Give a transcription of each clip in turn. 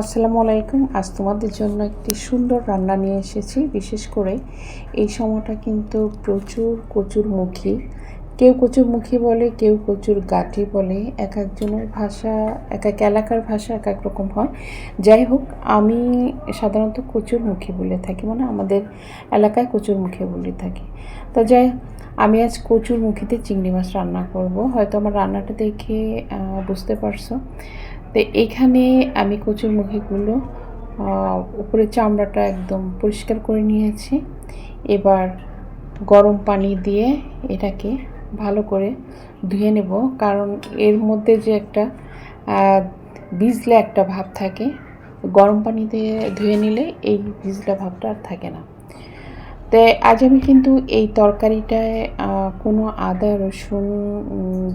আসসালামু আলাইকুম। আজ তোমাদের জন্য একটি সুন্দর রান্না নিয়ে এসেছি। বিশেষ করে এই সময়টা কিন্তু প্রচুর কচুরমুখী। কেউ কচুরমুখী বলে, কেউ কচুর গাঠি বলে। এক একজনের ভাষা, এক এক এলাকার ভাষা এক এক রকম হয়। যাই হোক, আমি সাধারণত কচুর কচুরমুখী বলে থাকি মানে আমাদের এলাকায় কচুর কচুরমুখী বলে থাকি। তো যাই আমি আজ কচুর কচুরমুখীতে চিংড়ি মাছ রান্না করব। হয়তো আমার রান্নাটা দেখে বুঝতে পারছ। তো এখানে আমি কচুর মুখিগুলো উপরে চামড়াটা একদম পরিষ্কার করে নিয়েছি। এবার গরম পানি দিয়ে এটাকে ভালো করে ধুয়ে নেব। কারণ এর মধ্যে যে একটা ভিজলে একটা ভাব থাকে, গরম পানি দিয়ে ধুয়ে নিলে এই ভিজলা ভাবটা আর থাকে না। তো আজ আমি কিন্তু এই তরকারিটায় কোনো আদা রসুন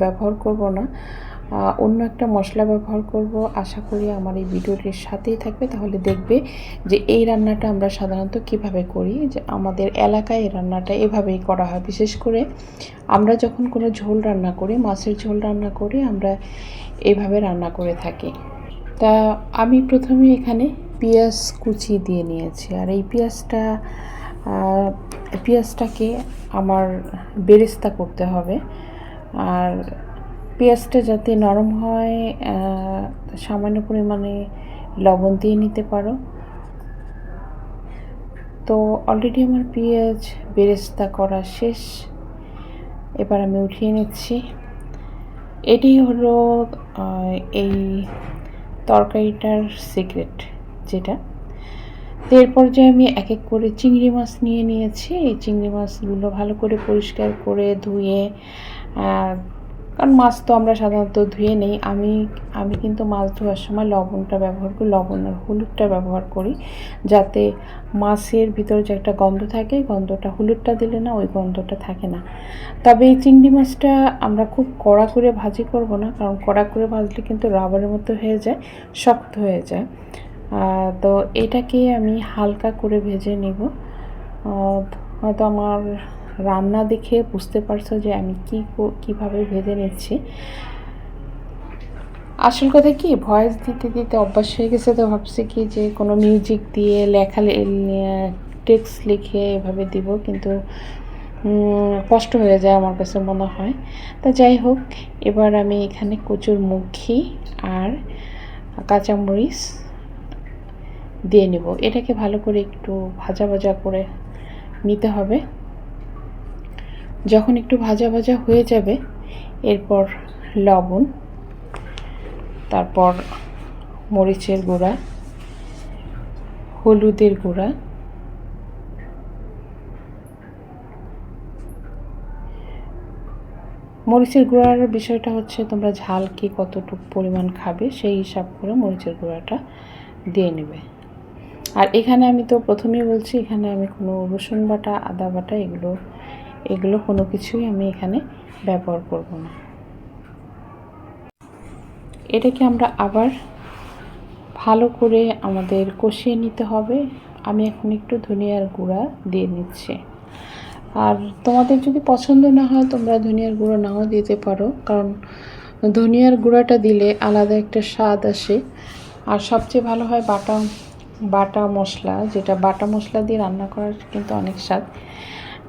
ব্যবহার করব না। অন্য একটা মশলা ব্যবহার করব। আশা করি আমার এই ভিডিওটির সাথেই থাকবে। তাহলে দেখবে যে এই রান্নাটা আমরা সাধারণত কীভাবে করি, যে আমাদের এলাকায় এই রান্নাটা এভাবেই করা হয়। বিশেষ করে আমরা যখন কোনো ঝোল রান্না করি, মাছের ঝোল রান্না করি, আমরা এইভাবে রান্না করে থাকি। তা আমি প্রথমে এখানে পেঁয়াজ কুচি দিয়ে নিয়েছি। আর এই পেঁয়াজটা পেঁয়াজটাকে আমার বেরেস্তা করতে হবে। আর পেঁয়াজটা যাতে নরম হয় সামান্য পরিমাণে লবণ দিয়ে নিতে পারো। তো অলরেডি আমার পেঁয়াজ বেরেস্তা করা শেষ। এবার আমি উঠিয়ে নিচ্ছি। এটি হলো এই তরকারিটার সিক্রেট যেটা। তো এরপর যে আমি এক এক করে চিংড়ি মাছ নিয়ে নিয়েছি। এই চিংড়ি মাছগুলো ভালো করে পরিষ্কার করে ধুয়ে কারণ মাছ তো আমরা সাধারণত ধুয়ে নেই। আমি আমি কিন্তু মাছ ধোয়ার সময় লবণটা ব্যবহার করি, লবণ আর হলুদটা ব্যবহার করি যাতে মাছের ভিতরে যে একটা গন্ধ থাকে, গন্ধটা হলুদটা দিলে না ওই গন্ধটা থাকে না। তবে এই চিংড়ি মাছটা আমরা খুব কড়া করে ভাজি করব না, কারণ কড়া করে ভাজলে কিন্তু রাবারের মতো হয়ে যায়, শক্ত হয়ে যায়। তো এটাকে আমি হালকা করে ভেজে নেব। হয়তো আমার রান্না দেখে বুঝতে পারছ যে আমি কী কীভাবে ভেজে নিচ্ছি। আসল কথা কি ভয়েস দিতে দিতে অভ্যাস হয়ে গেছে তো ভাবছি কি যে কোনো মিউজিক দিয়ে লেখা টেক্সট লিখে এভাবে দিব কিন্তু কষ্ট হয়ে যায় আমার কাছে মনে হয়। তা যাই হোক, এবার আমি এখানে কচুর মুখি আর কাঁচামরিচ দিয়ে নেব। এটাকে ভালো করে একটু ভাজা ভাজা করে নিতে হবে। যখন একটু ভাজা ভাজা হয়ে যাবে, এরপর লবণ, তারপর মরিচের গুঁড়া, হলুদের গুঁড়া, মরিচের গুঁড়ার বিষয়টা হচ্ছে তোমরা ঝাল কি কতটুকু পরিমাণ খাবে, সেই হিসাব করে মরিচের গুঁড়াটা দিয়ে নেবে। আর এখানে আমি তো প্রথমেই বলছি, এখানে আমি কোনো রসুন বাটা, আদা বাটা এগুলো এগুলো কোনো কিছুই আমি এখানে ব্যবহার করব না। এটাকে আমরা আবার ভালো করে আমাদের কষিয়ে নিতে হবে। আমি এখন একটু ধনিয়ার গুঁড়া দিয়ে নিচ্ছি। আর তোমাদের যদি পছন্দ না হয়, তোমরা ধনিয়ার গুঁড়ো নাও দিতে পারো। কারণ ধনিয়ার গুঁড়াটা দিলে আলাদা একটা স্বাদ আসে। আর সবচেয়ে ভালো হয় বাটা বাটা মশলা, যেটা বাটা মশলা দিয়ে রান্না করার কিন্তু অনেক স্বাদ।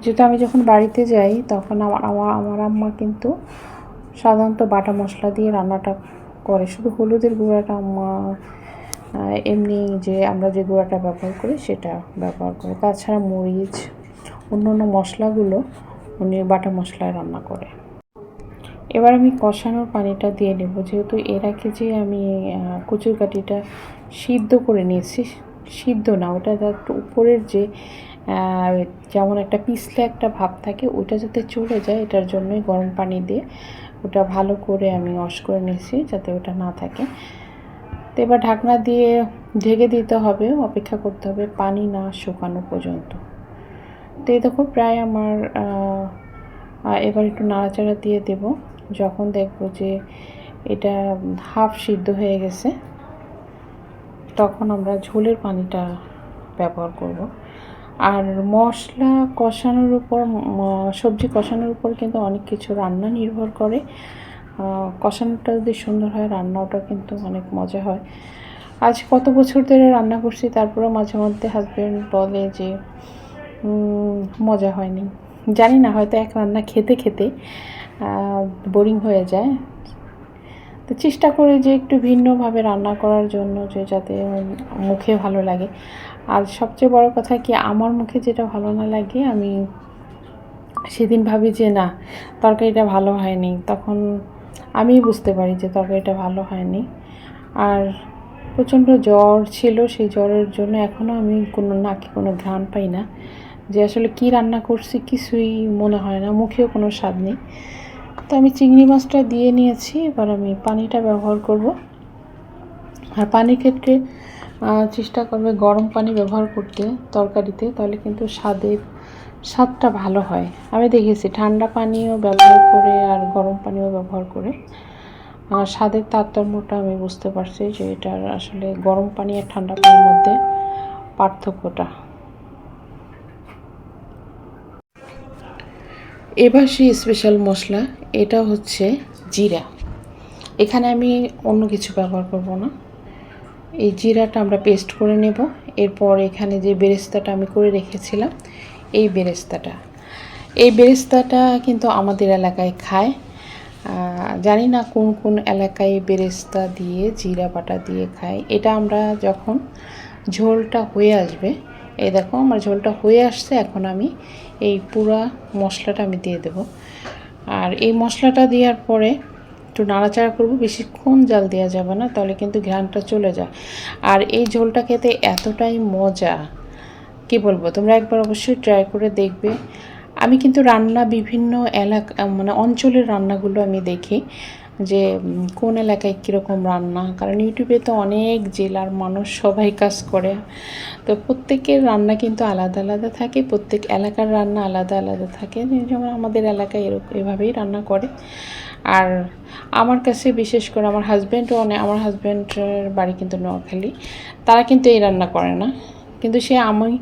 যেহেতু আমি যখন বাড়িতে যাই, তখন আমার আমার আমার আম্মা কিন্তু সাধারণত বাটা মশলা দিয়ে রান্নাটা করে। শুধু হলুদের গুঁড়াটা আম্মা এমনি যে আমরা যে গুঁড়াটা ব্যবহার করি, সেটা ব্যবহার করে। তাছাড়া মরিচ অন্য অন্য মশলাগুলো উনি বাটা মশলায় রান্না করে। এবার আমি কষানোর পানিটা দিয়ে নেব। যেহেতু এর আগে যে আমি কচুর কাঠিটা সিদ্ধ করে নিয়েছি, সিদ্ধ না, ওটা একটু উপরের যে যেমন একটা পিছলে একটা ভাব থাকে ওটা যাতে চলে যায়, এটার জন্যই গরম পানি দিয়ে ওটা ভালো করে আমি ওয়াশ করে নিয়েছি যাতে ওটা না থাকে। তো এবার ঢাকনা দিয়ে ঢেকে দিতে হবে, অপেক্ষা করতে হবে পানি না শুকানো পর্যন্ত। তো এই দেখো প্রায় আমার এবার একটু নাড়াচাড়া দিয়ে দেব। যখন দেখব যে এটা হাফ সিদ্ধ হয়ে গেছে, তখন আমরা ঝোলের পানিটা ব্যবহার করব। আর মশলা কষানোর উপর সবজি কষানোর উপর কিন্তু অনেক কিছু রান্না নির্ভর করে। কষানোটা যদি সুন্দর হয় রান্নাটা কিন্তু অনেক মজা হয়। আজ কত বছর ধরে রান্না করছি তারপরে মাঝে মধ্যে হাজব্যান্ড বলে যে মজা হয়নি। জানি না, হয়তো এক রান্না খেতে খেতে বোরিং হয়ে যায়। তো চেষ্টা করে যে একটু ভিন্নভাবে রান্না করার জন্য, যে যাতে মুখে ভালো লাগে। আর সবচেয়ে বড় কথা কি, আমার মুখে যেটা ভালো না লাগে, আমি সেদিন ভাবি যে না, তরকারিটা ভালো হয়নি। তখন আমি বুঝতে পারি যে তরকারিটা ভালো হয়নি। আর প্রচণ্ড জ্বর ছিল, সেই জ্বরের জন্য এখনও আমি কোনো নাকে কোনো ঘ্রাণ পাই না যে আসলে কি রান্না করছি কিছুই মনে হয় না, মুখেও কোনো স্বাদ নেই। তো আমি চিংড়ি মাছটা দিয়ে নিয়েছি, এবার আমি পানিটা ব্যবহার করব। আর পানির ক্ষেত্রে চেষ্টা করবে গরম পানি ব্যবহার করতে তরকারিতে, তাহলে কিন্তু স্বাদের স্বাদটা ভালো হয়। আমি দেখেছি ঠান্ডা পানিও ব্যবহার করে আর গরম পানিও ব্যবহার করে। স্বাদের তারতম্যটা আমি বুঝতে পারছি যে এটার আসলে গরম পানি আর ঠান্ডা পানির মধ্যে পার্থক্যটা। এবার সেই স্পেশাল মশলা, এটা হচ্ছে জিরা। এখানে আমি অন্য কিছু ব্যবহার করব না। এই জিরাটা আমরা পেস্ট করে নেব। এরপর এখানে যে বেরেস্তাটা আমি করে রেখেছিলাম, এই বেরেস্তাটা। এই বেরেস্তাটা কিন্তু আমাদের এলাকায় খায়। জানি না কোন কোন এলাকায় বেরেস্তা দিয়ে, জিরা বাটা দিয়ে খায়। এটা আমরা যখন ঝোলটা হয়ে আসবে, এই দেখো আমার ঝোলটা হয়ে আসছে, এখন আমি এই পুরা মশলাটা আমি দিয়ে দেব। আর এই মশলাটা দেওয়ার পরে একটু নাড়াচাড়া করব, বেশিক্ষণ জাল দেওয়া যাবে না, তাহলে কিন্তু ঘ্রাণটা চলে যায়। আর এই ঝোলটা খেতে এতটাই মজা, কি বলব? তোমরা একবার অবশ্যই ট্রাই করে দেখবে। আমি কিন্তু রান্না বিভিন্ন এলাকা মানে অঞ্চলের রান্নাগুলো আমি দেখি, যে কোন এলাকায় কীরকম রান্না। কারণ ইউটিউবে তো অনেক জেলার মানুষ সবাই কাজ করে। তো প্রত্যেকের রান্না কিন্তু আলাদা আলাদা থাকে, প্রত্যেক এলাকার রান্না আলাদা আলাদা থাকে। যেমন আমাদের এলাকায় এরকম এভাবেই রান্না করে। আর আমার কাছে বিশেষ করে আমার হাজব্যান্ডও অনেক, আমার হাজব্যান্ডের বাড়ি কিন্তু নোয়াখালী। তারা কিন্তু এই রান্না করে না। কিন্তু সে আমি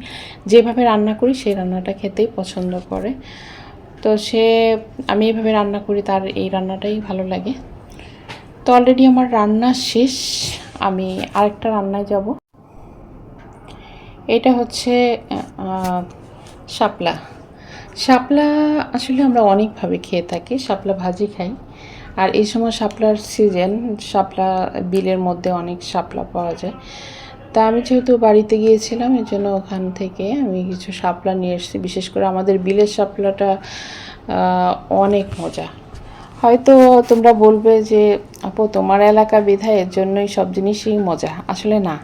যেভাবে রান্না করি, সেই রান্নাটা খেতেই পছন্দ করে। তো সে, আমি এইভাবে রান্না করি, তার এই রান্নাটাই ভালো লাগে। তো অলরেডি আমার রান্না শেষ। আমি আরেকটা রান্নায় যাব। এটা হচ্ছে শাপলা। শাপলা আসলে আমরা অনেকভাবে খেয়ে থাকি, শাপলা ভাজি খাই। আর এই সময় শাপলার সিজন শাপলা বিলের মধ্যে অনেক শাপলা পাওয়া যায়। তা আমি যেহেতু বাড়িতে গিয়েছিলাম এই জন্য ওখান থেকে আমি কিছু শাপলা নিয়ে এসেছি। বিশেষ করে আমাদের বিলের শাপলাটা অনেক মজা। হয়তো তোমরা বলবে যে, আপু, তোমার এলাকা বিধায় এর জন্যই সব জিনিসই মজা। আসলে না।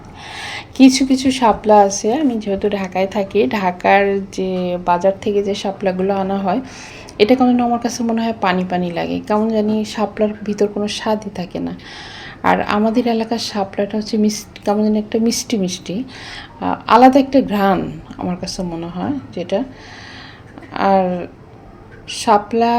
কিছু কিছু শাপলা আছে। আমি যেহেতু ঢাকায় থাকি, ঢাকার যে বাজার থেকে যে শাপলাগুলো আনা হয় এটা কারণে আমার কাছে মনে হয় পানি পানি লাগে। কেমন জানি শাপলার ভিতর কোনো স্বাদই থাকে না। আর আমাদের এলাকার শাপলাটা হচ্ছে মিষ্টি কেমন জানি একটা মিষ্টি মিষ্টি। আলাদা একটা ঘ্রাণ আমার কাছে মনে হয় যেটা। আর শাপলা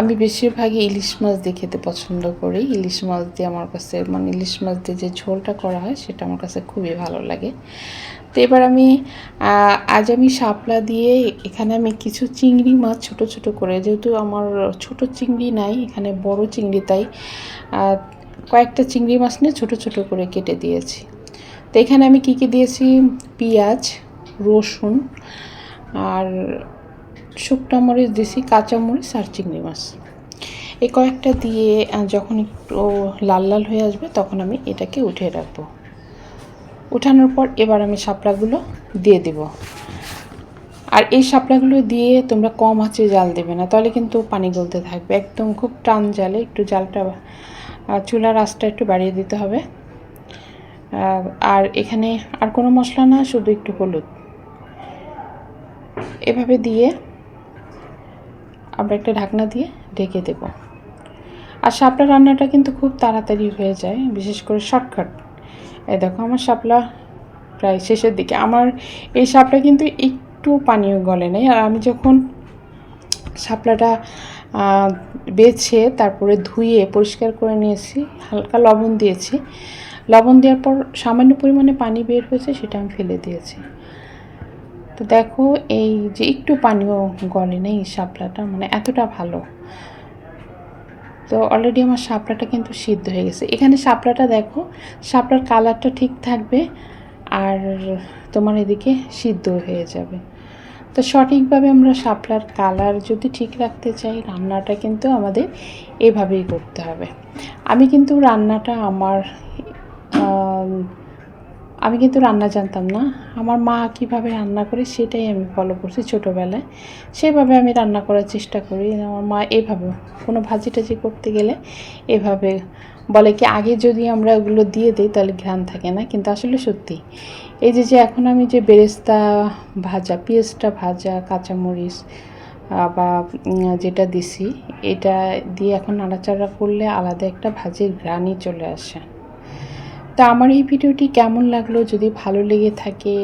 আমি বেশিরভাগই ইলিশ মাছ দিয়ে খেতে পছন্দ করি। ইলিশ মাছ দিয়ে আমার কাছে মানে ইলিশ মাছ দিয়ে যে ঝোলটা করা হয় সেটা আমার কাছে খুবই ভালো লাগে। তো এবার আমি আজ আমি শাপলা দিয়ে এখানে আমি কিছু চিংড়ি মাছ ছোট ছোট করে, যেহেতু আমার ছোট চিংড়ি নাই, এখানে বড় চিংড়ি তাই কয়েকটা চিংড়ি মাছ নিয়ে ছোট ছোট করে কেটে দিয়েছি। তো এখানে আমি কি কি দিয়েছি? পেঁয়াজ, রসুন আর শুকনো মরিচ দিয়েছি, কাঁচা মরিচ আর চিংড়ি মাছ। এই কয়েকটা দিয়ে যখন একটু লাল লাল হয়ে আসবে, তখন আমি এটাকে উঠিয়ে রাখব। উঠানোর পর এবার আমি শাপলাগুলো দিয়ে দেব। আর এই শাপলাগুলো দিয়ে তোমরা কম আঁচে জাল দেবে না, তাহলে কিন্তু পানি গলতে থাকবে। একদম খুব টান জালে একটু জালটা চুলার আঁচটা একটু বাড়িয়ে দিতে হবে। আর এখানে আর কোনো মশলা না, শুধু একটু হলুদ। এভাবে দিয়ে আমরা একটা ঢাকনা দিয়ে ঢেকে দেব। আর শাপলা রান্নাটা কিন্তু খুব তাড়াতাড়ি হয়ে যায়, বিশেষ করে শর্টকাট। এই দেখো আমার শাপলা প্রায় শেষের দিকে। আমার এই শাপলা কিন্তু একটু পানীয় গলে নেই। আর আমি যখন শাপলাটা বেছে তারপরে ধুয়ে পরিষ্কার করে নিয়েছি, হালকা লবণ দিয়েছি। লবণ দেওয়ার পর সামান্য পরিমাণে পানি বের হয়েছে, সেটা আমি ফেলে দিয়েছি। তো দেখো এই যে একটু পানিও গলে নেই শাপলাটা মানে এতটা ভালো। তো অলরেডি আমার শাপলাটা কিন্তু সিদ্ধ হয়ে গেছে। এখানে শাপলাটা দেখো, শাপলার কালারটা ঠিক থাকবে আর তোমার এদিকে সিদ্ধ হয়ে যাবে। তো সঠিকভাবে আমরা শাপলার কালার যদি ঠিক রাখতে চাই, রান্নাটা কিন্তু আমাদের এভাবেই করতে হবে। আমি কিন্তু রান্নাটা আমার আম, কিন্তু রান্না জানতাম না। আমার মা কীভাবে রান্না করে সেটাই আমি ফলো করছি ছোটোবেলায়। সেভাবে আমি রান্না করার চেষ্টা করি। আমার মা এভাবে কোনো ভাজি টাজি করতে গেলে এভাবে বলে কি আগে যদি আমরা ওগুলো দিয়ে দিই তাহলে ঘ্রাণ থাকে না। কিন্তু আসলে সত্যি এই যে যে এখন আমি যে বেরেস্তা ভাজা পেঁয়াজটা ভাজা কাঁচামরিচ বা যেটা দিছি এটা দিয়ে এখন নাড়াচাড়া করলে আলাদা একটা ভাজির ঘ্রাণই চলে আসে। তা আমার এই ভিডিওটি কেমন লাগল? যদি ভালো লেগে থাকে,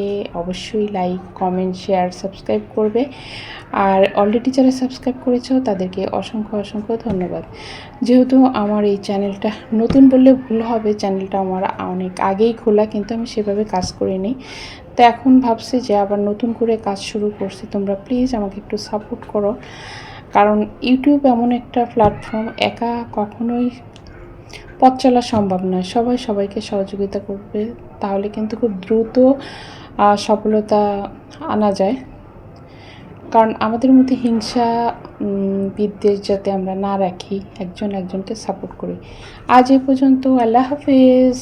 অবশ্যই লাইক কমেন্ট শেয়ার সাবস্ক্রাইব করবে। আর অলরেডি যারা সাবস্ক্রাইব করেছ, তাদেরকে অসংখ্য অসংখ্য ধন্যবাদ। যেহেতু আমার এই চ্যানেলটা নতুন বললে ভুল হবে চ্যানেলটা আমার অনেক আগেই খোলা, কিন্তু আমি সেভাবে কাজ করিনি। তো এখন ভাবছি যে আবার নতুন করে কাজ শুরু করছি। তোমরা প্লিজ আমাকে একটু সাপোর্ট করো। কারণ ইউটিউব এমন একটা প্ল্যাটফর্ম একা কখনোই পথ চলা সম্ভব নয়। সবাই সবাইকে সহযোগিতা করবে, তাহলে কিন্তু খুব দ্রুত সফলতা আনা যায়। কারণ আমাদের মধ্যে হিংসা বিদ্বেষ যাতে আমরা না রাখি, একজন একজনকে সাপোর্ট করি। আজ এ পর্যন্ত আল্লাহ হাফেজ।